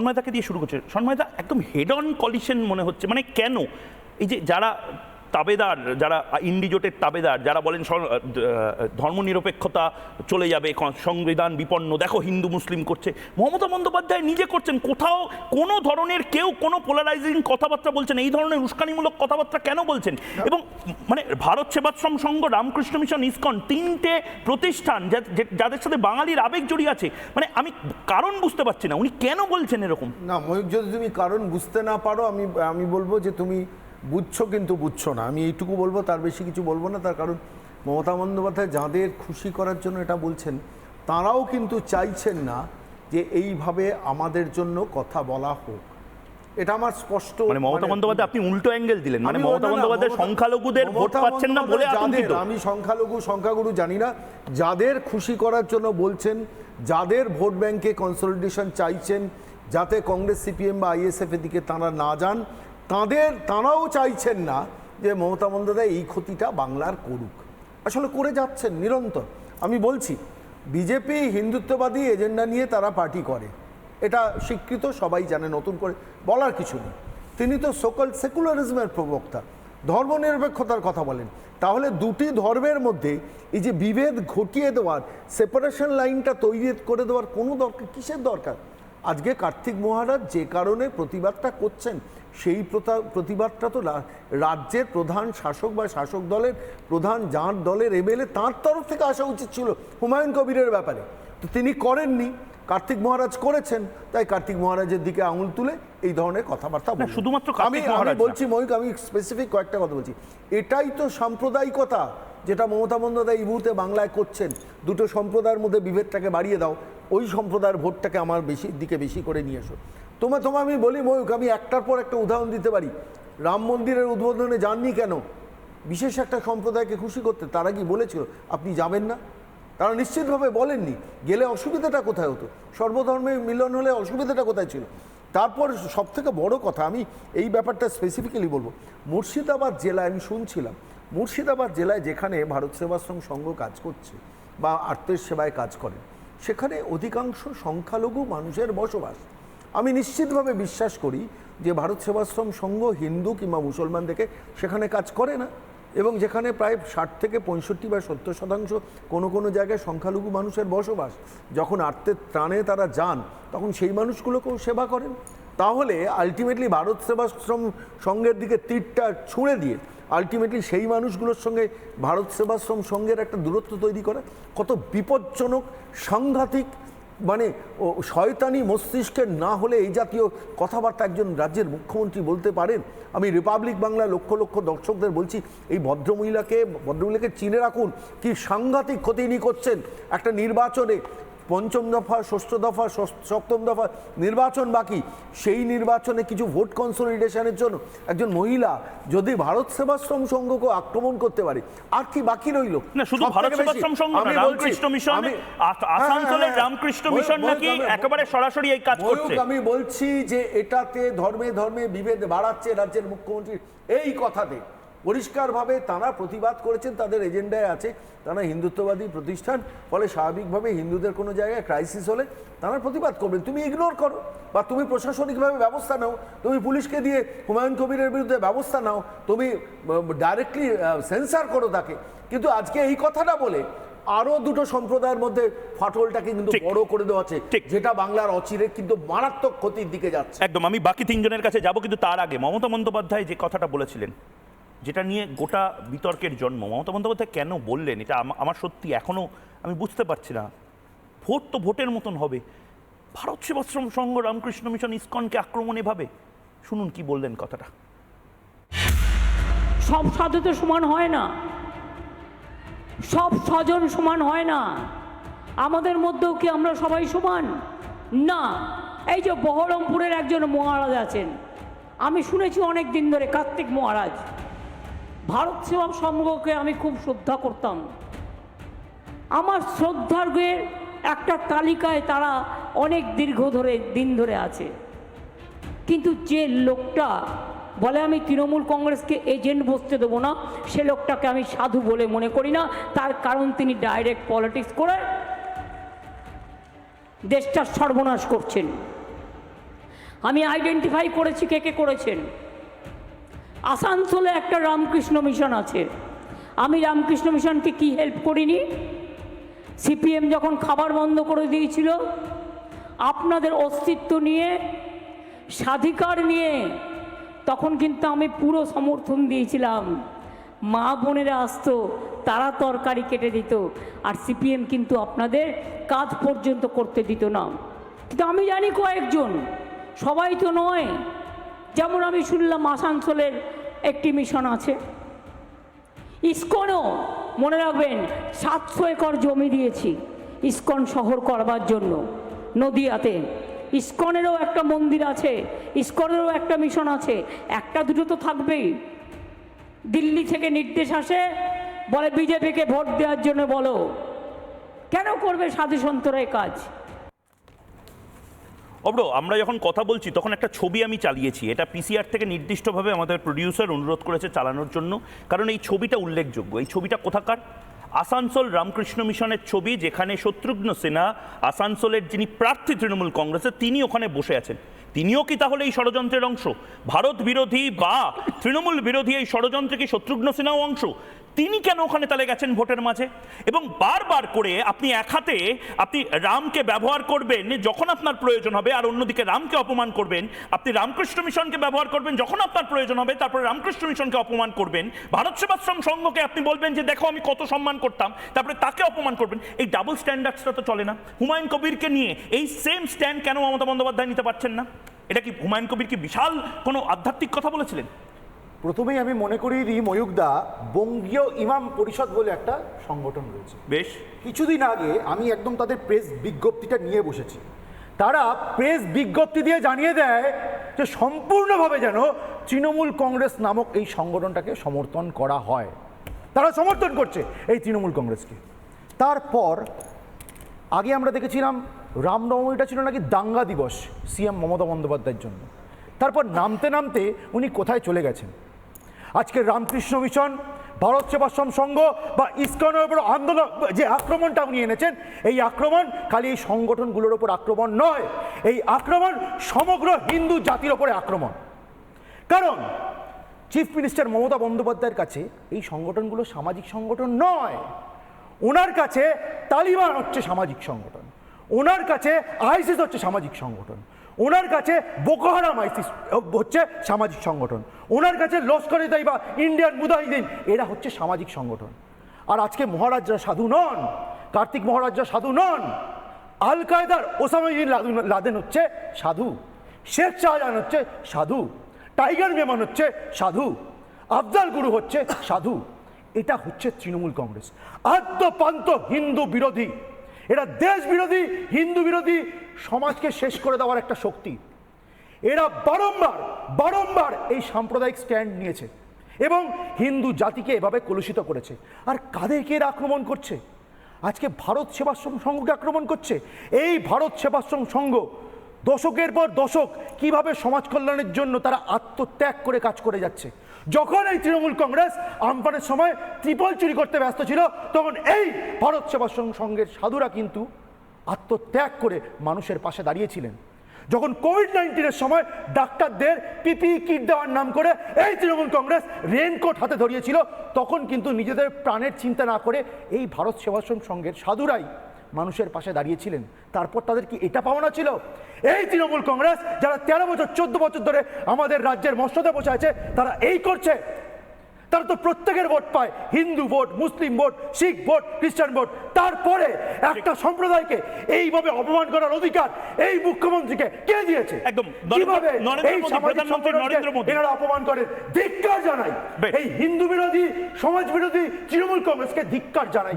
সন্ময়দাকে দিয়ে শুরু করছে। সন্ময়দা একদম হেড অন কলিশন মনে হচ্ছে। মানে কেন? এই যে যারা তাবেদার, যারা ইন্ডিজোটের তাবেদার, যারা বলেন ধর্মনিরপেক্ষতা চলে যাবে সংবিধান বিপন্ন। দেখো, হিন্দু, মুসলিম করছে। মমতা বন্দ্যোপাধ্যায় নিজে করছেন। কোথাও কোনো ধরনের কেউ কোনো পোলারাইজিং কথাবার্তা বলছেন এই ধরনের উস্কানিমূলক কথাবার্তা কেন বলছেন? এবং মানে ভারত সেবাশ্রম সংঘ, রামকৃষ্ণ মিশন, ইসকন, তিনটে প্রতিষ্ঠান যাদের সাথে বাঙালির আবেগ জড়িয়ে আছে। মানে আমি কারণ বুঝতে পারছি না। উনি কেন বলছেন এরকম? না ময়ূক যদি তুমি কারণ বুঝতে না পারো, আমি আমি বলব যে তুমি বুঝছ কিন্তু বুঝছ না। আমি এইটুকু বলব তার বেশি কিছু বলব না। তার কারণ মমতা বন্দ্যোপাধ্যায় যাদের খুশি করার জন্য এটা বলছেন তারাও কিন্তু চাইছেন না যে এইভাবে আমাদের জন্য কথা বলা হোক। এটা আমার স্পষ্ট মানে মমতা বন্দ্যোপাধ্যায় আপনি উল্টো অ্যাঙ্গেল দিলেন। মানে মমতা বন্দ্যোপাধ্যায় সংখ্যালঘুদের ভোট পাচ্ছেন না বলে আতঙ্কিত। আমি সংখ্যালঘু সংখ্যাগুরু জানি না যাদের খুশি করার জন্য বলছেন যাদের ভোট ব্যাংকে কনসলিডেশন চাইছেন যাতে কংগ্রেস সিপিএম বা আইএসএফ এর দিকে তারা না যান তাদের, তাঁরাও চাইছেন না যে মমতা বন্দ্যোপাধ্যায় এই ক্ষতিটা বাংলার করুক। আসলে করে যাচ্ছেন নিরন্তর। আমি বলছি, বিজেপি হিন্দুত্ববাদী এজেন্ডা নিয়ে তারা পার্টি করে। এটা স্বীকৃত, সবাই জানে, নতুন করে বলার কিছু নেই। তিনি তো সকল সেকুলারিজমের প্রবক্তা। ধর্মনিরপেক্ষতার কথা বলেন। তাহলে দুটি ধর্মের মধ্যে এই যে বিভেদ ঘটিয়ে দেওয়ার সেপারেশন লাইনটা তৈরি করে দেওয়ার কোনো দরকার, কিসের দরকার? আজকে কার্তিক মহারাজ যে কারণে প্রতিবাদটা করছেন সেই প্রতিবাদটা তো রাজ্যের প্রধান শাসক বা শাসক দলের প্রধান যাঁর দলের এমএলএ তাঁর তরফ থেকে আসা উচিত ছিল হুমায়ুন কবিরের ব্যাপারে। তো তিনি করেননি কার্তিক মহারাজ করেছেন তাই কার্তিক মহারাজের দিকে আঙুল তুলে এই ধরনের কথাবার্তা। শুধুমাত্র আমি আমি বলছি ময়ূক আমি স্পেসিফিক কয়েকটা কথা বলছি। এটাই তো সাম্প্রদায়িকতা যেটা মমতা বন্দ্যোপাধ্যায় এই মুহূর্তে বাংলায় করছেন। দুটো সম্প্রদায়ের মধ্যে বিভেদটাকে বাড়িয়ে দাও। ওই সম্প্রদায়ের ভোটটাকে আমার বেশি, দিকে বেশি করে নিয়ে এসো। তোমার তোমার আমি বলি ময়ূক আমি একটার পর একটা উদাহরণ দিতে পারি। রাম মন্দিরের উদ্বোধনে যাননি কেন? বিশেষ একটা সম্প্রদায়কে খুশি করতে তারা কি বলেছিল? আপনি যাবেন না? তারা নিশ্চিতভাবে বলেননি। গেলে অসুবিধাটা কোথায় হতো? সর্বধর্মে মিলন হলে অসুবিধাটা কোথায় ছিল? তারপর সব থেকে বড় কথা, আমি এই ব্যাপারটা স্পেসিফিক্যালি বলব। মুর্শিদাবাদ জেলায় আমি শুনছিলাম, মুর্শিদাবাদ জেলায় যেখানে ভারত সেবাশ্রম সংঘ কাজ করছে বা আত্মের সেবায় কাজ করে সেখানে অধিকাংশ সংখ্যালঘু মানুষের বসবাস। আমি নিশ্চিতভাবে বিশ্বাস করি যে ভারত সেবাশ্রম সংঘ হিন্দু কিংবা মুসলমান মুসলমানদেরকে সেখানে কাজ করে না এবং যেখানে প্রায় ষাট থেকে পঁয়ষট্টি বা সত্তর শতাংশ কোনো কোনো জায়গায় সংখ্যালঘু মানুষের বসবাস, যখন আর্থের ত্রাণে তারা যান, তখন সেই মানুষগুলোকেও সেবা করেন। তাহলে আলটিমেটলি ভারত সেবাশ্রম সংঘের দিকে তীরটা ছুঁড়ে দিয়ে আলটিমেটলি সেই মানুষগুলোর সঙ্গে ভারত সেবাশ্রম সংঘের একটা দূরত্ব তৈরি করা। কত বিপজ্জনক, সাংঘাতিক মানে ও, শয়তানি মস্তিষ্কের না হলে এই জাতীয় কথাবার্তা একজন রাজ্যের মুখ্যমন্ত্রী বলতে পারেন। আমি রিপাবলিক বাংলা লক্ষ লক্ষ দর্শকদের বলছি, এই ভদ্রমহিলাকে ভদ্রমহিলাকে চিনে রাখুন। কি সাংঘাতিক ক্ষতি ইনি করছেন। একটা নির্বাচনে পঞ্চম দফা ষষ্ঠ দফা সপ্তম দফা নির্বাচন বাকি। সেই নির্বাচনে কিছু ভোট কনসলিডেশনের জন্য একজন মহিলা যদি ভারত সেবাশ্রম সংঘকে আক্রমণ করতে পারে আর কি বাকি রইল? না শুধু ভারত সেবাশ্রম সংঘ না রামকৃষ্ণ মিশন আস- হ্যাঁ, আসানসোলের হ্যাঁ, রামকৃষ্ণ মিশন নাকি একেবারে সরাসরি এই কাজ করছে? আমি বলছি যে এটাতে ধর্মে ধর্মে বিভেদ বাড়াচ্ছে রাজ্যের মুখ্যমন্ত্রী এই কথাতে। পরিষ্কারভাবে তারা প্রতিবাদ করেছেন তাদের এজেন্ডায় আছে। তারা হিন্দুত্ববাদী প্রতিষ্ঠান ফলে স্বাভাবিকভাবে হিন্দুদের কোনো জায়গায় ক্রাইসিস হলে তারা প্রতিবাদ করবেন। তুমি ইগনোর করো বা তুমি প্রশাসনিকভাবে ব্যবস্থা নাও। তুমি পুলিশকে দিয়ে হুমায়ুন কবিরের বিরুদ্ধে ব্যবস্থা নাও। তুমি ডাইরেক্টলি সেন্সার করো তাকে। কিন্তু আজকে এই কথাটা বলে আরও দুটো সম্প্রদায়ের মধ্যে ফাটলটাকে কিন্তু। বড় করে দেওয়া ঠিক। যেটা বাংলার অচিরে কিন্তু মারাত্মক ক্ষতির দিকে যাচ্ছে। একদম আমি বাকি তিনজনের কাছে যাব কিন্তু তার আগে মমতা বন্দ্যোপাধ্যায় যে কথাটা বলেছিলেন যেটা নিয়ে গোটা বিতর্কের জন্ম। মমতা বন্দ্যোপাধ্যায় কেন বললেন? এটা আমার সত্যি এখনও আমি বুঝতে পারছি না। ভোট তো ভোটের মতন হবে। ভারত সেবাশ্রম সংঘ রামকৃষ্ণ মিশন ইস্কনকে আক্রমণ এভাবে? শুনুন কি বললেন কথাটা। সব সাধু তো সমান হয় না। সব স্বজন সমান হয় না। আমাদের মধ্যেও কি আমরা সবাই সমান? না। এই যে বহরমপুরের একজন মহারাজ আছেন। আমি শুনেছি অনেক দিন ধরে কার্তিক মহারাজ। ভারত সেবা সংঘকে আমি খুব শ্রদ্ধা করতাম। আমার শ্রদ্ধার্ঘের একটা তালিকায় তারা অনেক দীর্ঘ ধরে দিন ধরে আছে। কিন্তু যে লোকটা বলে আমি তৃণমূল কংগ্রেসকে এজেন্ট বসতে দেবো না, সে লোকটাকে আমি সাধু বলে মনে করি না। তার কারণ তিনি ডাইরেক্ট পলিটিক্স করে দেশটার সর্বনাশ করছেন। আমি আইডেন্টিফাই করেছি কে কে করেছেন। আসানসোলে একটা রামকৃষ্ণ মিশন আছে। আমি রামকৃষ্ণ মিশনকে কি হেল্প করিনি? সিপিএম যখন খাবার বন্ধ করে দিয়েছিল, আপনাদের অস্তিত্ব নিয়ে, স্বাধিকার নিয়ে, তখন কিন্তু আমি পুরো সমর্থন দিয়েছিলাম। মা বোনেরা আসতো, তারা তরকারি কেটে দিত, আর সিপিএম কিন্তু আপনাদের কাজ পর্যন্ত করতে দিত না। কিন্তু আমি জানি কয়েকজন, সবাই তো নয়। যেমন আমি শুনলাম আসানসোলের একটি মিশন আছে। ইস্কনও মনে রাখবেন সাতশো একর জমি দিয়েছি ইস্কন শহর করবার জন্য নদিয়াতে। ইস্কনেরও একটা মন্দির আছে, ইস্কনেরও একটা মিশন আছে, একটা দুটো তো থাকবেই। দিল্লি থেকে নির্দেশ আসে, বলে বিজেপিকে ভোট দেওয়ার জন্য বলো। কেন করবে সাধু সন্তরা কাজ? অব্র আমরা যখন কথা বলছি, তখন একটা ছবি আমি চালিয়েছি। এটা পিসিআর থেকে নির্দিষ্টভাবে আমাদের প্রডিউসার অনুরোধ করেছে চালানোর জন্য। কারণ এই ছবিটা উল্লেখযোগ্য। এই ছবিটা কোথাকার? আসানসোল রামকৃষ্ণ মিশনের ছবি, যেখানে শত্রুঘ্ন সিনহা আসানসোলের যিনি প্রার্থী তৃণমূল কংগ্রেসের, তিনি ওখানে বসে আছেন। তিনিও কি তাহলে এই ষড়যন্ত্রের অংশ? ভারত বিরোধী বা তৃণমূল বিরোধী এই ষড়যন্ত্রে কি শত্রুঘ্ন সিনহাও অংশ? তিনি কেন ওখানে তাহলে গেছেন ভোটের মাঝে? এবং বারবার করে আপনি এক হাতে আপনি রামকে ব্যবহার করবেন যখন আপনার প্রয়োজন হবে, আর অন্যদিকে রামকে অপমান করবেন। আপনি রামকৃষ্ণ মিশনকে ব্যবহার করবেন যখন আপনার প্রয়োজন হবে, তারপরে রামকৃষ্ণ মিশনকে অপমান করবেন। ভারত সেবাশ্রম সংঘকে আপনি বলবেন যে, দেখো, আমি কত সম্মান করতাম। তারপরে তাকে অপমান করবেন। এই ডাবল স্ট্যান্ডার্ডসটা তো চলে না। হুমায়ুন কবিরকে নিয়ে এই সেম স্ট্যান্ড কেন মমতা বন্দ্যোপাধ্যায় নিতে পারছেন না? এটা কি হুমায়ুন কবির কি বিশাল কোনো আধ্যাত্মিক কথা বলেছিলেন? প্রথমেই আমি মনে করি রি ময়ুকদা বঙ্গীয় ইমাম পরিষদ বলে একটা সংগঠন রয়েছে। বেশ। কিছুদিন আগে আমি একদম তাদের প্রেস বিজ্ঞপ্তিটা নিয়ে বসেছি। তারা প্রেস বিজ্ঞপ্তি দিয়ে জানিয়ে দেয় যে সম্পূর্ণভাবে যেন তৃণমূল কংগ্রেস নামক এই সংগঠনটাকে সমর্থন করা হয়। তারা সমর্থন করছে এই তৃণমূল কংগ্রেসকে। তারপর আগে আমরা দেখেছিলাম রামনবমীটা ছিল নাকি দাঙ্গা দিবস সিএম মমতা বন্দ্যোপাধ্যায়ের জন্য। তারপর নামতে নামতে উনি কোথায় চলে গেছেন? আজকে রামকৃষ্ণ মিশন, ভারত সেবাশ্রম সংঘ বা ইস্কনের উপর আন্দোলন, যে আক্রমণটা উনি এনেছেন, এই আক্রমণ খালি এই সংগঠনগুলোর ওপর আক্রমণ নয়, এই আক্রমণ সমগ্র হিন্দু জাতির ওপরে আক্রমণ। কারণ চিফ মিনিস্টার মমতা বন্দ্যোপাধ্যায়ের কাছে এই সংগঠনগুলো সামাজিক সংগঠন নয় ওনার কাছে তালিবান হচ্ছে সামাজিক সংগঠন। ওনার কাছে আইসিস হচ্ছে সামাজিক সংগঠন। ওনার কাছে বোকোহারাম আইসিস হচ্ছে সামাজিক সংগঠন। ওনার কাছে লস্কর তাই বা ইন্ডিয়ান মুজাহিদিন এরা হচ্ছে সামাজিক সংগঠন। আর আজকে মহারাজরা সাধু নন, কার্তিক মহারাজরা সাধু নন আল কায়দার ওসামাইদিন লাদেন হচ্ছে সাধু, শেখ শাহজাহান হচ্ছে সাধু, টাইগার মেমন হচ্ছে সাধু, আফজাল গুরু হচ্ছে সাধু। এটা হচ্ছে তৃণমূল কংগ্রেস। আদ্যপান্ত হিন্দু বিরোধী এরা দেশ বিরোধী, হিন্দু বিরোধী, সমাজকে শেষ করে দেওয়ার একটা শক্তি। এরা বারংবার বারংবার এই সাম্প্রদায়িক স্ট্যান্ড নিয়েছে এবং হিন্দু জাতিকে এভাবে কলুষিত করেছে। আর কাদেরকে এরা আক্রমণ করছে? আজকে ভারত সেবাশ্রম সংঘকে আক্রমণ করছে। এই ভারত সেবাশ্রম সংঘ দশকের পর দশক কীভাবে সমাজ কল্যাণের জন্য তারা আত্মত্যাগ করে কাজ করে যাচ্ছে। যখন এই তৃণমূল কংগ্রেস আমপানের সময় ত্রিপল চুরি করতে ব্যস্ত ছিল, তখন এই ভারত সেবাশ্রম সংঘের সাধুরা কিন্তু আত্মত্যাগ করে মানুষের পাশে দাঁড়িয়েছিলেন। যখন কোভিড নাইন্টিনের সময় ডাক্তারদের পিপি কিট দেওয়ার নাম করে এই তৃণমূল কংগ্রেস রেনকোট হাতে ধরিয়েছিল, তখন কিন্তু নিজেদের প্রাণের চিন্তা না করে এই ভারত সেবাশ্রম সংঘের সাধুরাই মানুষের পাশে দাঁড়িয়েছিলেন। তারপর তাদের কি এটা পাওনা ছিল। এই তৃণমূল কংগ্রেস যারা তেরো বছর চোদ্দ বছর ধরে আমাদের রাজ্যের মস্ততে বসে আছে তারা এই করছে। তারা তো প্রত্যেকের ভোট পায়। Hindu vote Muslim vote Sikh vote খ্রিস্টান ভোট। তারপরে একটা সম্প্রদায়কে এইভাবে অপমান করার অধিকার এই মুখ্যমন্ত্রীকে কে দিয়েছে? একদম। কীভাবে এই প্রধানমন্ত্রী নরেন্দ্র মোদী। এনারা অপমান করেন ধিক্কার জানাই। এই হিন্দু বিরোধী সমাজ বিরোধী তৃণমূল কংগ্রেসকে ধিক্কার জানাই।